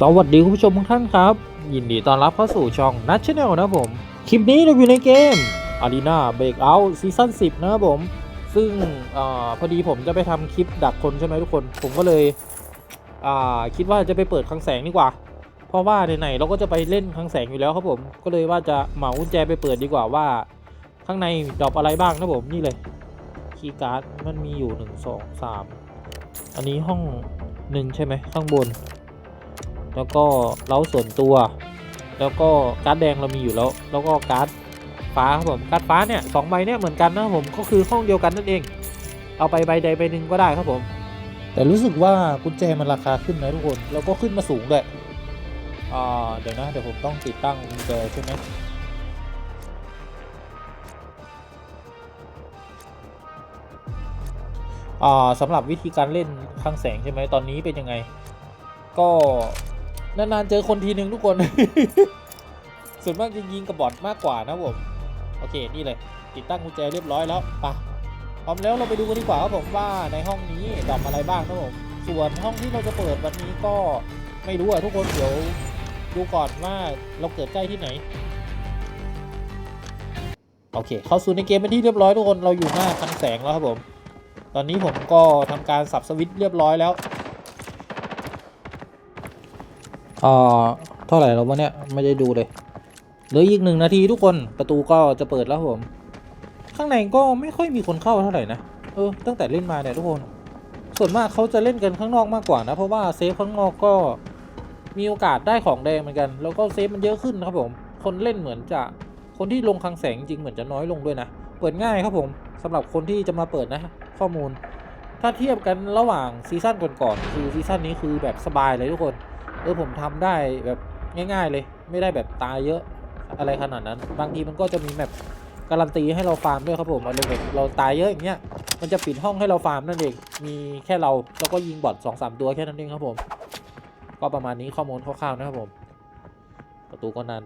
สวัสดีคุณผู้ชมทุกท่านครับ ยินดีต้อนรับเข้าสู่ช่องนัทช n แนลนะผม คลิปนี้เราอยู่ในเกม Arena Breakout Season 10 นะครับผม ซึ่งอพอดีผมจะไปทำคลิปดักคนใช่ไหมทุกคน ผมก็เลยคิดว่าจะไปเปิดคลังแสงดีกว่า เพราะว่าไหนๆเราก็จะไปเล่นคลังแสงอยู่แล้วครับผม ก็เลยว่าจะเหมากุญแจไปเปิดดีกว่าว่า ข้างในดรอปอะไรบ้างนะผมนี่เลยคีย์การ์ดมันมีอยู่ 1 2 3 อันนี้ห้องหนึ่งใช่ไหมข้างบน แล้วก็เล้าส่วนตัว แล้วก็การ์ดแดงเรามีอยู่แล้ว แล้วก็การ์ดฟ้าครับผมการ์ดฟ้าเนี่ยสองใบเนี่ยเหมือนกันนะครับผมก็คือห้องเดียวกันนั่นเอง เอาไปใบใดใบหนึ่งก็ได้ครับผม แต่รู้สึกว่ากุญแจมันราคาขึ้นนะทุกคนแล้วก็ขึ้นมาสูงด้วยอ่าเดี๋ยวนะเดี๋ยวผมต้องติดตั้งกุญแจใช่ไหมอ่าสำหรับวิธีการเล่นข้างแสงใช่ไหมตอนนี้เป็นยังไง ก็ นานๆเจอคนทีนึงทุกคน ส่วนมากจะยิงกับบอทมากกว่านะผม โอเค นี่เลย ติดตั้งกุญแจเรียบร้อยแล้วไปะพร้อมแล้วเราไปดูกันดีกว่าครับผมว่าในห้องนี้ดอปอะไรบ้างครับผม ส่วนห้องที่เราจะเปิดวันนี้ก็ไม่รู้อะทุกคนเดี๋ยวดูก่อนว่าเราเกิดใกล้ที่ไหน โอเค เข้าสู่ในเกมเป็นที่เรียบร้อยทุกคนเราอยู่หน้าคันแสงแล้วครับผม ตอนนี้ผมก็ทำการสับสวิตช์เรียบร้อยแล้ว อ่าเท่าไหร่แล้ววะเนี่ยไม่ได้ดูเลยเหลืออีกหนึ่งนาทีทุกคนประตูก็จะเปิดแล้วผม ข้างในก็ไม่ค่อยมีคนเข้าเท่าไหร่นะเออตั้งแต่เล่นมาเนี่ยทุกคน ส่วนมากเขาจะเล่นกันข้างนอกมากกว่านะเพราะว่าเซฟข้างนอกก็มีโอกาสได้ของแดงเหมือนกัน แล้วก็เซฟมันเยอะขึ้นนะครับผม คนเล่นเหมือนจะคนที่ลงคลังแสงจริงเหมือนจะน้อยลงด้วยนะเปิดง่ายครับผมสำหรับคนที่จะมาเปิดนะ ข้อมูล ถ้าเทียบกันระหว่างซีซั่นก่อนๆคือซีซั่นนี้คือแบบสบายเลยทุกคน เออผมทำได้แบบง่าย ๆ เลย ไม่ได้แบบตายเยอะอะไรขนาดนั้น บางทีมันก็จะมีแบบการันตีให้เราฟาร์มด้วยครับผมอะไรแบบเราตายเยอะอย่างเงี้ยมันจะปิดห้องให้เราฟาร์มนั่นเองมีแค่เราแล้วก็ยิงบอทสองสามตัวแค่นั้นเองครับผม ก็ประมาณนี้ข้อมูลคร่าวๆนะครับผม ประตูก็นาน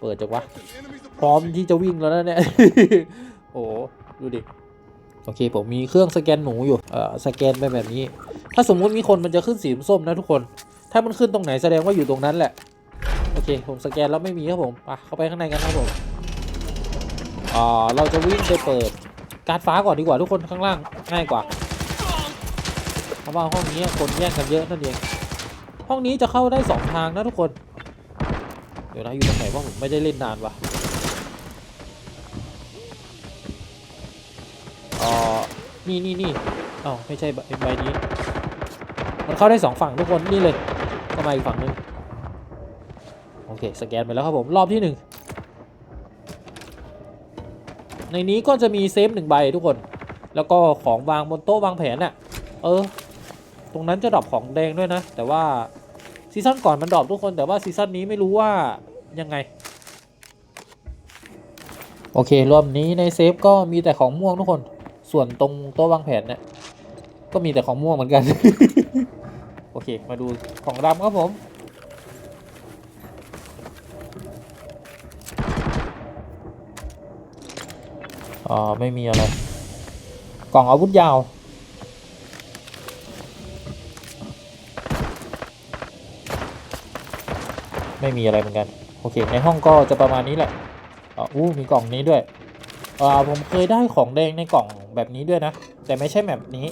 เปิดจังวะพร้อมที่จะวิ่งแล้วนะเนี่ยโอ้ดูดิโอเคผมมีเครื่องสแกนหนูอยู่เอ่อสแกนไปแบบนี้ ถ้าสมมุติมีคนมันจะขึ้นสีส้มนะทุกคน ถ้ามันขึ้นตรงไหนแสดงว่าอยู่ตรงนั้นแหละ โอเค ผมสแกนแล้วไม่มีครับผมไปเข้าไปข้างในกันครับผมอ่าเราจะวิ่งไปเปิด การดฟ้าก่อนดีกว่าทุกคนข้างล่างง่ายกว่า เพราะว่าห้องนี้คนแย่งกันเยอะนั่นเอง ห้องนี้จะเข้าได้สองทางนะทุกคน เดี๋ยวนะอยู่ตรงไหนว่าผมไม่ได้เล่นนานวะอ๋อนี่นี่นี่อ้าวไม่ใช่ใบใบนี้มันเข้าได้สองฝั่งทุกคนนี่เลย เข้ามาอีกฝั่งนึงโอเคสแกนไปแล้วครับผมรอบที่หนึ่งในนี้ก็จะมีเซฟหนึ่งใบทุกคน แล้วก็ของวางบนโต๊ะวางแผนน่ะเออ ตรงนั้นจะดรอปของแดงด้วยนะ แต่ว่าซีซั่นก่อนมันดรอปทุกคนแต่ว่าซีซั่นนี้ไม่รู้ว่ายังไง โอเครอบนี้ในเซฟก็มีแต่ของม่วงทุกคน ส่วนตรงโต๊ะวางแผนเนี่ยก็มีแต่ของม่วงเหมือนกัน อเค มาดูของดำครับผม อ๋อ ไม่มีอะไร กล่องอาวุธยาว ไม่มีอะไรเหมือนกัน โอเค ในห้องก็จะประมาณนี้แหละอ๋ออู้มีกล่องนี้ด้วยอ่าผมเคยได้ของแดงในกล่องแบบนี้ด้วยนะ แต่ไม่ใช่แบบนี้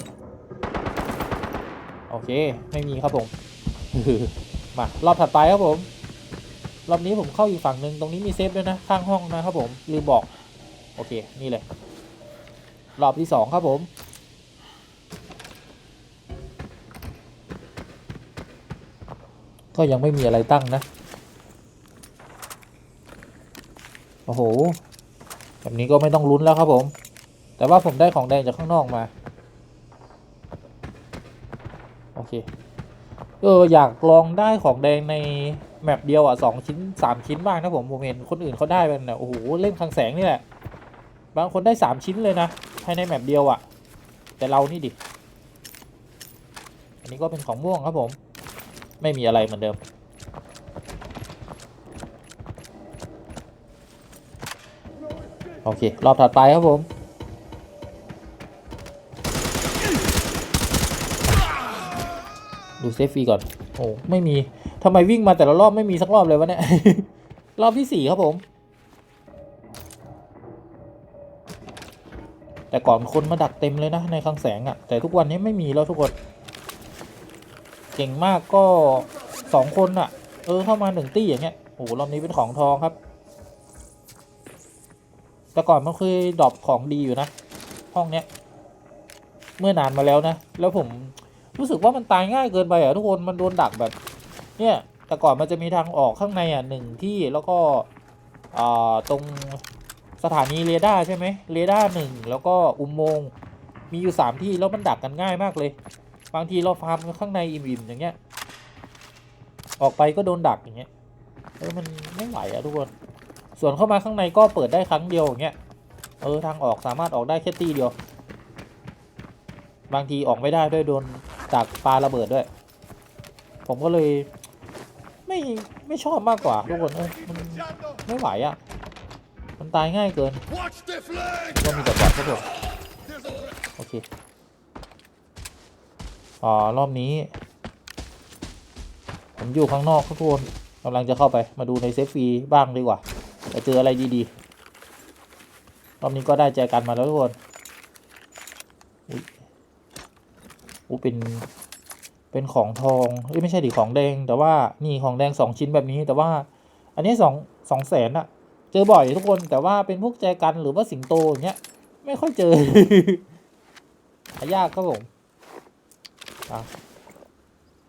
โอเค ไม่มีครับผม มารอบถัดไปครับผม รอบนี้ผมเข้าอีกฝั่งหนึ่งตรงนี้มีเซฟด้วยนะข้างห้องนะครับผมลืมบอก โอเค นี่เลย รอบที่สองครับผมก็ยังไม่มีอะไรตั้งนะ โอ้โห แบบนี้ก็ไม่ต้องลุ้นแล้วครับผม แต่ว่าผมได้ของแดงจากข้างนอกมา โอ เคเอออยากลองได้ของแดงในแมปเดียวอะสองชิ้นสามชิ้นบ้างนะผมผมเห็นคนอื่นเขาได้กันเนะโอ้โหเล่นคลังแสงนี่แหละ บางคนได้สามชิ้นเลยนะภายในแมปเดียวอะ แต่เรานี่ดิ อันนี้ก็เป็นของม่วงครับผม ไม่มีอะไรเหมือนเดิม โอเค รอบถัดไปครับผม ดูเซฟฟรีก่อน โอ้ไม่มีทำไมวิ่งมาแต่ละรอบไม่มีสักรอบเลยวะเนี่ย รอบที่สี่ครับผม แต่ก่อนคนมาดักเต็มเลยนะในคลังแสงอะ่ะ แต่ทุกวันนี้ไม่มีแล้วทุกคน เก่งมากก็สองคนอะ่ะ เออเข้ามาหนึ่งตี้อย่างเงี้ย โอ้รอบนี้เป็นของทองครับ แต่ก่อนมันเคยดรอปของดีอยู่นะ ห้องเนี้ย เมื่อนานมาแล้วนะ แล้วผม รู้สึกว่ามันตายง่ายเกินไปอะทุกคนมันโดนดักแบบ เนี่ย แต่ก่อนมันจะมีทางออกข้างในอะหนึ่งที่แล้วก็ตรงสถานีเรดาร์ใช่ไหมเรดาร์หนึ่งแล้วก็อุโมงค์มีอยู่สามที่แล้วมันดักกันง่ายมากเลย บางทีเราฟาร์มข้างในอิ่มๆอย่างเงี้ย ออกไปก็โดนดักอย่างเงี้ยเออมันไม่ไหวอะทุกคน ส่วนเข้ามาข้างในก็เปิดได้ครั้งเดียวอย่างเงี้ย เออทางออกสามารถออกได้แค่ตีเดียว บางทีออกไม่ได้ด้วยโดนดักปลาระเบิดด้วย ผมก็เลยไม่ไม่ชอบมากกว่าทุกคนเออมันไม่ไหวอะ่ะ มันตายง่ายเกินก็มีแต่บอดครับผมโอเคอ๋อรอบนี้ ผมอยู่ข้างนอกทุกคนกำลังจะเข้าไปมาดูในเซฟฟรีบ้างดีกว่าจะเจออะไรดีๆรอบนี้ก็ได้ใจกันมาแล้วทุกคน อุ๊ยอู้เป็น เป็นของทองเอ้ยไม่ใช่ดิของแดง แต่ว่านี่ของแดงสองชิ้นแบบนี้ แต่ว่า อันนี้สองสองแสนอะเจอบ่อยทุกคนแต่ว่าเป็นพวกแจกันหรือว่าสิงโตอย่างเงี้ย ไม่ค่อยเจอหายากครับผมอะ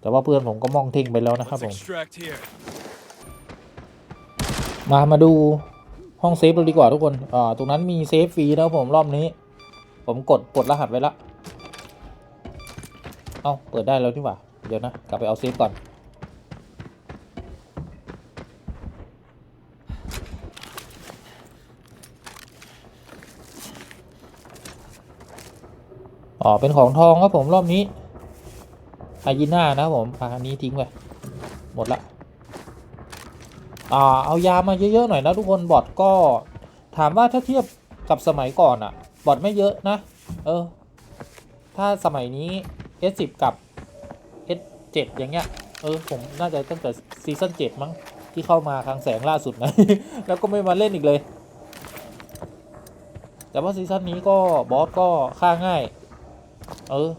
แต่ว่าเพื่อนผมก็มองทิ้งไปแล้วนะครับผ Let's ม extract here. มามาดูห้องเซฟเราดีกว่าทุกคนอ่าตรงนั้นมีเซฟฟรีนะครับผมรอบนี้ ผมกดปลดรหัสไว้ละ เอาเปิดได้แล้วนี่หว่า เดี๋ยวนะ กลับไปเอาเซฟก่อน อ๋อ เป็นของทองครับผมรอบนี้อายิน่านะครับผมอันนี้ทิ้งไปหมดละอ่าเอายามาเยอะๆหน่อยนะทุกคนบอทก็ถามว่าถ้าเทียบกับสมัยก่อนอะบอทไม่เยอะนะ เออ ถ้าสมัยนี้ S10 กับ S7 อย่างเงี้ย เออ ผมน่าจะตั้งแต่ซีซั่น7มั้ง ที่เข้ามาครั้งแสงล่าสุดนะ แล้วก็ไม่มาเล่นอีกเลย แต่ว่าซีซั่นนี้ก็บอสก็ฆ่าง่าย เออ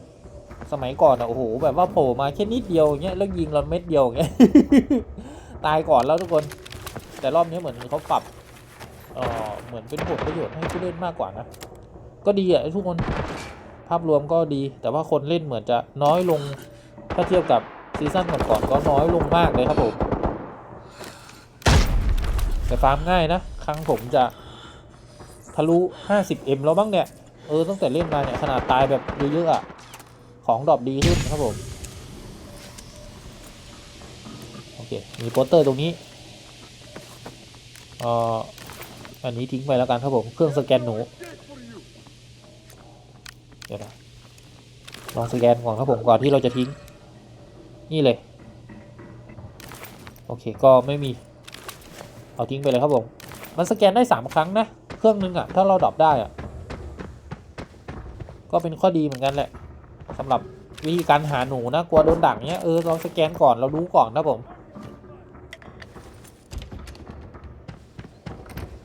สมัยก่อนอะโอ้โห แบบว่าโผล่มาแค่นิดเดียวอย่างเงี้ย แล้วยิงเราเม็ดเดียวอย่างเงี้ย ตายก่อนแล้วทุกคน แต่รอบนี้เหมือนเขาปรับ เอ่อเหมือนเป็นผลประโยชน์ให้ผู้เล่นมากกว่านะ ก็ดีอะทุกคน ภาพรวมก็ดี แต่ว่าคนเล่นเหมือนจะน้อยลงถ้าเทียบกับซีซั่นก่อนๆก็น้อยลงมากเลยครับผมแต่ฟาร์มง่ายนะ ครั้งผมจะทะลุ 50M แล้วบ้างเนี่ย เออตั้งแต่เล่นมาเนี่ย ขนาดตายแบบเยอะๆอะของดรอปดีขึ้นครับผม โอเค มีโปสเตอร์ตรงนี้อ่ออันนี้ทิ้งไปแล้วกันครับผม เครื่องสแกนหนู เดี๋ยวนะ ล องสแกนก่อนครับผมก่อนที่เราจะทิ้ง นี่เลย โอเคก็ไม่มี เอาทิ้งไปเลยครับผม มันสแกนได้สามครั้งนะ เครื่องนึงอะถ้าเราดรอปได้อะก็เป็นข้อดีเหมือนกันแหละสำหรับวิธีการหาหนูนะกลัวโดนดักเนี้ยเออลองสแกนก่อนเรารู้ก่อนนะผม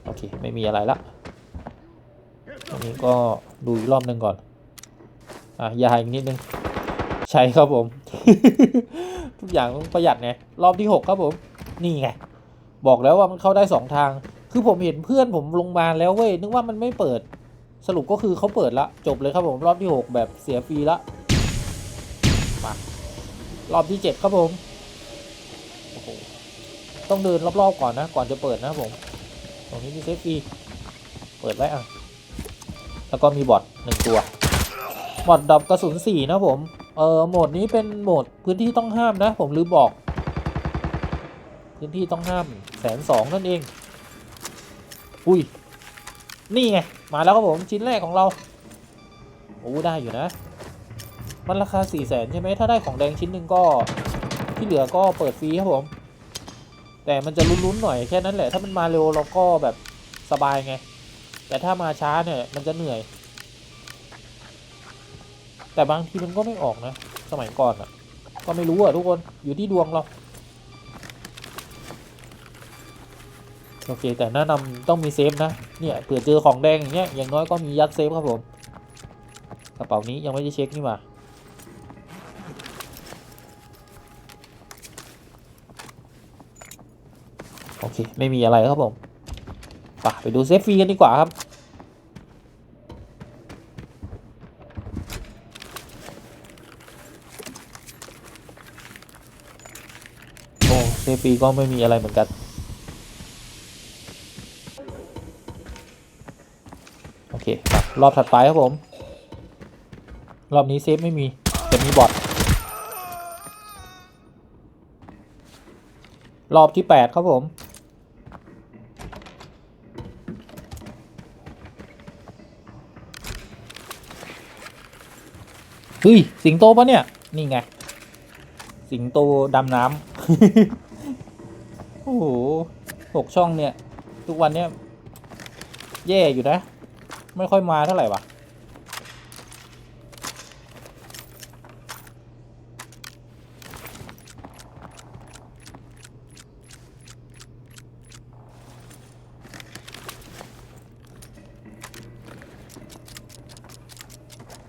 โอเค ไม่มีอะไรละอันนี้ก็ดูอีกรอบหนึ่งก่อน อะยาอีกนิดนึง ใช่ครับผม ทุกอย่างต้องประหยัดไงรอบที่หกครับผม นี่ไง บอกแล้วว่ามันเข้าได้สองทาง คือผมเห็นเพื่อนผมลงมาแล้วเว้ย นึกว่ามันไม่เปิด สรุปก็คือเขาเปิดละ จบเลยครับผมรอบที่หกแบบเสียฟรีละมารอบที่เจ็ดครับผมโอ้โหต้องเดินรอบๆก่อนนะ ก่อนจะเปิดนะผม ตรงนี้มีเซฟฟรีเปิดไว้อะ แล้วก็มีบอทหนึ่งตัว บอทดับกระสุนสีนะผม เออโหมดนี้เป็นโหมดพื้นที่ต้องห้ามนะ ผมลืมบอก พื้นที่ต้องห้ามแสนสองนั่นเอง อุ้ย นี่ไง มาแล้วครับผมชิ้นแรกของเรา โอ้ได้อยู่นะ มันราคาสี่แสนใช่ไหมถ้าได้ของแดงชิ้นหนึ่งก็ที่เหลือก็เปิดฟรีครับผม แต่มันจะลุ้นๆหน่อยแค่นั้นแหละ ถ้ามันมาเร็วเราก็แบบสบายไง แต่ถ้ามาช้าเนี่ยมันจะเหนื่อย แต่บางทีมันก็ไม่ออกนะ สมัยก่อนอะ่ะ ก็ไม่รู้อะทุกคนอยู่ที่ดวงเรา โอเค แต่แนะนำต้องมีเซฟนะ เนี่ยเผื่อเจอของแดงอย่างเงี้ยอย่างน้อยก็มียัดเซฟครับผม กระเป๋านี้ยังไม่ได้เช็คนี่หว่าโอเค ไม่มีอะไรครับผมไปไปดูเซฟฟรีกันดีกว่าครับ เซฟีก็ไม่มีอะไรเหมือนกัน โอเครอบถัดไปครับผม รอบนี้เซฟไม่มีแต่มีบอทรอบที่ 8 ครับผม เฮ้ย สิงโตปะเนี่ย นี่ไง สิงโตดำน้ำ โอ้โหหกช่องเนี่ย ทุกวันเนี่ยแย่อยู่นะ ไม่ค่อยมาเท่าไหร่วะ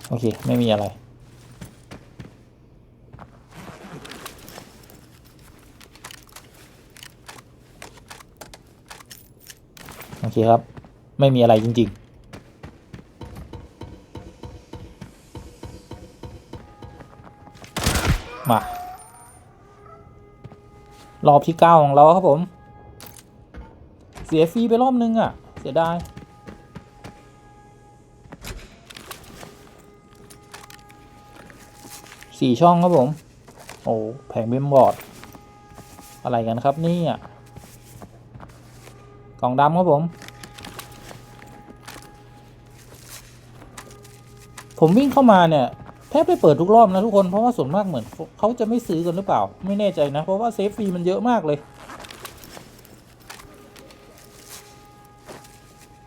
โอเค ไม่มีอะไร เคครับ ไม่มีอะไรจริง ๆมารอบที่เก้าของเราครับผม เสียฟรีไปรอบนึงอะ เสียดายสี่ช่องครับผม โอ้แผงเบมบอร์ด อะไรกันครับนี่อะกล่องดำครับผม ผมวิ่งเข้ามาเนี่ยแทบไม่เปิดทุกรอบนะทุกคนเพราะว่าส่วนมากเหมือนเขาจะไม่ซื้อกันหรือเปล่า ไม่แน่ใจนะ เพราะว่าเซฟฟรีมันเยอะมากเลย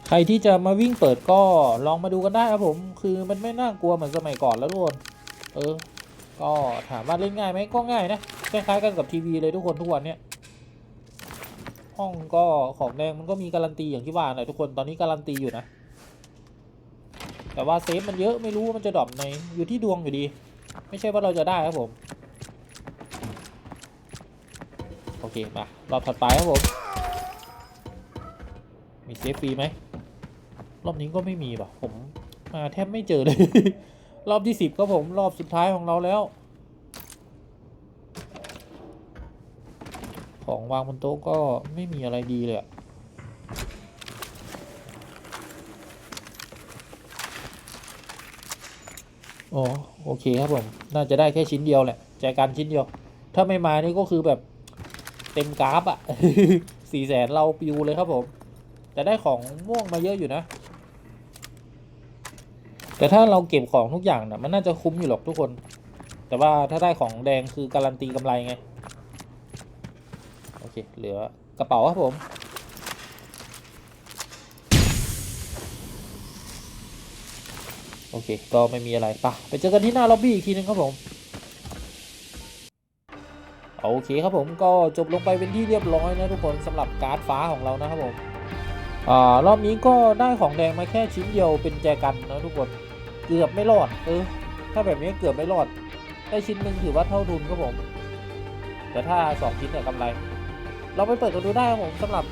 ใครที่จะมาวิ่งเปิดก็ลองมาดูกันได้ครับผม คือมันไม่น่ากลัวเหมือนสมัยก่อนแล้วทุกคนเออ ก็ถามว่าเล่นง่ายไหมก็ง่ายนะคล้ายๆกันกับทีวีเลยทุกคนทุกวันเนี้ยห้องก็ของแดงมันก็มีการันตีอย่างที่ว่าแหละทุกคนตอนนี้การันตีอยู่นะ แต่ว่าเซฟมันเยอะไม่รู้ว่ามันจะดรอปในอยู่ที่ดวงอยู่ดี ไม่ใช่ว่าเราจะได้ครับผม โอเคมารอบถัดไปครับผม มีเซฟฟรีไหมรอบนี้ก็ไม่มีป่ะผมมาแทบไม่เจอเลย รอบที่สิบก็ผมรอบสุดท้ายของเราแล้ว ของวางบนโต๊ะก็ไม่มีอะไรดีเลยอะ โอโอเคครับผมน่าจะได้แค่ชิ้นเดียวแหละแจกันชิ้นเดียว ถ้าไม่มานี่ก็คือแบบเต็มกราฟอะสี่แสนเราปิวเลยครับผม แต่ได้ของม่วงมาเยอะอยู่นะ แต่ถ้าเราเก็บของทุกอย่างนะมันน่าจะคุ้มอยู่หรอกทุกคน แต่ว่าถ้าได้ของแดงคือการันตีกำไรไง โอเค เหลือกระเป๋าครับผม โอเค ก็ไม่มีอะไรปะไปเจอกันที่หน้าล็อบบี้อีกทีนึงครับผมโอเคครับผมก็จบลงไปเป็นที่เรียบร้อยนะทุกคนสำหรับการ์ดฟ้าของเรานะครับผมอรอบนี้ก็ได้ของแดงมาแค่ชิ้นเดียวเป็นแจกันนะทุกคนเกือบไม่รอดเออถ้าแบบนี้เกือบไม่รอด ได้ชิ้นหนึ่งถือว่าเท่าทุนครับผม แต่ถ้าสองชิ้นเนี่ยกำไร เราไปเปิดกันดูได้ครับผมสำหรับ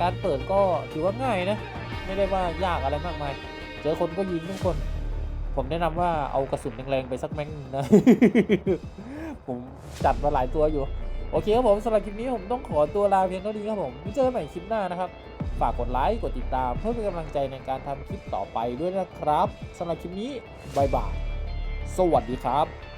การเปิดก็ถือว่าง่ายนะ ไม่ได้ว่ายากอะไรมากมาย เจอคนก็ยิงทุกคน ผมแนะนำว่าเอากระสุนแรงๆไปสักแม่งหนึ่งนะ ผมจัดมาหลายตัวอยู่ โอเคครับผมสำหรับคลิปนี้ผมต้องขอตัวลาเพียงเท่านี้ครับผมไว้เจอกันใหม่คลิปหน้านะครับ ฝากกดไลค์กดติดตามเพื่อเป็นกำลังใจในการทำคลิปต่อไปด้วยนะครับสำหรับคลิปนี้บายบายสวัสดีครับ